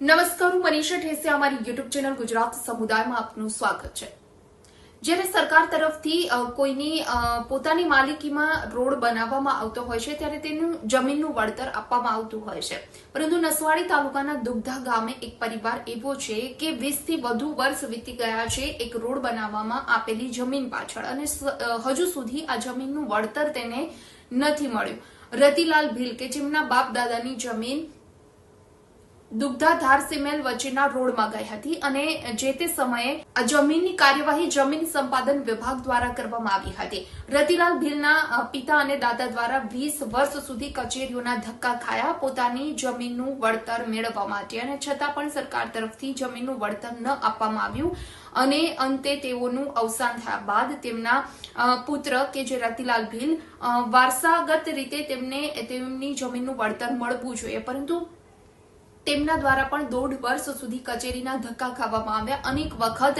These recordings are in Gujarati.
નમસ્કાર હું મનીષા ઠેસે, અમારી યુટ્યુબ ચેનલ ગુજરાત સમુદાયમાં આપનું સ્વાગત છે. જ્યારે સરકાર તરફથી કોઈની પોતાની માલિકીમાં રોડ બનાવવામાં આવતો હોય છે, ત્યારે તેનું જમીનનું વળતર આપવામાં આવતું હોય છે. પરંતુ નસવાડી તાલુકાના દુગ્ધા ગામે એક પરિવાર એવો છે કે વીસથી વધુ વર્ષ વીતી ગયા છે એક રોડ બનાવવામાં આપેલી જમીન પાછળ અને હજુ સુધી આ જમીનનું વળતર તેને નથી મળ્યું. રતિલાલ ભીલ કે જેમના બાપ દાદાની જમીન દુગ્ધા ધાર સિમેલ વચ્ચેના રોડમાં ગઈ હતી અને જે તે સમયે જમીનની કાર્યવાહી જમીન સંપાદન વિભાગ દ્વારા કરવામાં આવી હતી. રતિલાલ ભીલના પિતા અને દાદા દ્વારા વીસ વર્ષ સુધી કચેરીઓના ધક્કા ખાયા. પોતાની જમીનનું વળતર મેળવવા માટે અને છતાં પણ સરકાર તરફથી જમીનનું વળતર ન આપવામાં આવ્યું અને અંતે તેઓનું અવસાન થયા બાદ તેમના પુત્ર કે જે રતિલાલ ભીલ વારસાગત રીતે તેમને તેમની જમીનનું વળતર મળવું જોઈએ. પરંતુ તેમના દ્વારા પણ દોઢ વર્ષ સુધી કચેરીના ધક્કા ખાવામાં આવ્યા. અનેક વખત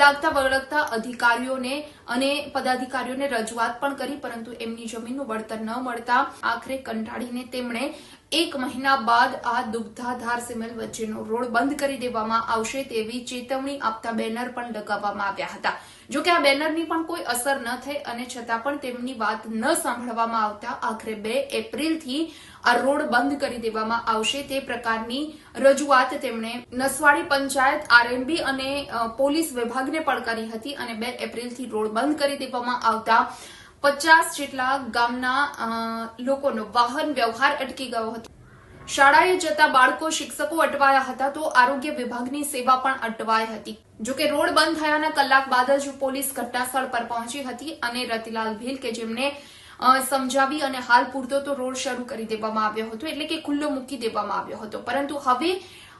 લાગતા વળગતા અધિકારીઓને અને પદાધિકારીઓને રજૂઆત પણ કરી, પરંતુ એમની જમીનનું વળતર ન મળતા આખરે કંટાળીને તેમણે એક મહિના બાદ આ દુગ્ધાધાર સિમેલ વચ્ચેનો રોડ બંધ કરી દેવામાં આવશે તેવી ચેતવણી આપતા બેનર પણ લગાવવામાં આવ્યા હતા. જો કે આ બેનરની પણ કોઈ અસર ન થઈ અને છતાં પણ તેમની વાત ન સાંભળવામાં આવતા આખરે બે એપ્રિલથી આ રોડ બંધ કરી દેવામાં આવશે તે પ્રકારની રજૂઆત તેમણે નસવાડી પંચાયત આરએમબી અને પોલીસ વિભાગને પણ કરી હતી અને બે એપ્રિલથી રોડ બંધ કરી દેવામાં આવતા પચાસ જેટલા ગામના લોકોનો વાહન વ્યવહાર અટકી ગયો હતો. શાળાએ જતા બાળકો, શિક્ષકો અટવાયા હતા તો આરોગ્ય વિભાગની સેવા પણ અટવાઈ હતી. જો કે રોડ બંધ થયાના કલાક બાદ જ પોલીસ ઘટનાસ્થળ પર પહોંચી હતી અને રતિલાલ ભીલ, કે જેમને સમજાવી અને હાલ પૂરતો તો રોડ શરૂ કરી દેવામાં આવ્યો હતો, એટલે કે ખુલ્લો મૂકી દેવામાં આવ્યો હતો. પરંતુ હવે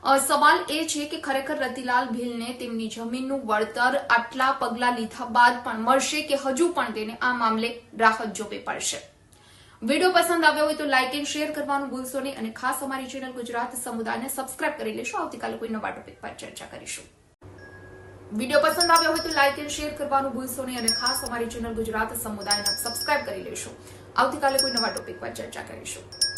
સવાલ એ છે કે ખરેખર રતિલાલ ભીલને તેમની જમીનનું વળતર આટલા પગલા લીધા બાદ પણ મળશે કે હજુ પણ તેને આ મામલે રાહત જોવી પડશે? વીડિયો પસંદ આવ્યો હોય તો લાઇક એન્ડ શેર કરવાનું ભૂલશો નહીં અને ખાસ અમારી ચેનલ ગુજરાત સમુદાયને સબસ્ક્રાઇબ કરી લેશો. આવતીકાલે કોઈ નવા ટોપિક પર ચર્ચા કરીશું. વીડિયો પસંદ આવ્યો હોય તો લાઇક એન્ડ શેર કરવાનું ભૂલશો નહીં અને ખાસ અમારી ચેનલ ગુજરાત સમુદાયને સબસ્ક્રાઇબ કરી લેશો. આવતીકાલે કોઈ નવા ટોપિક પર ચર્ચા કરીશું.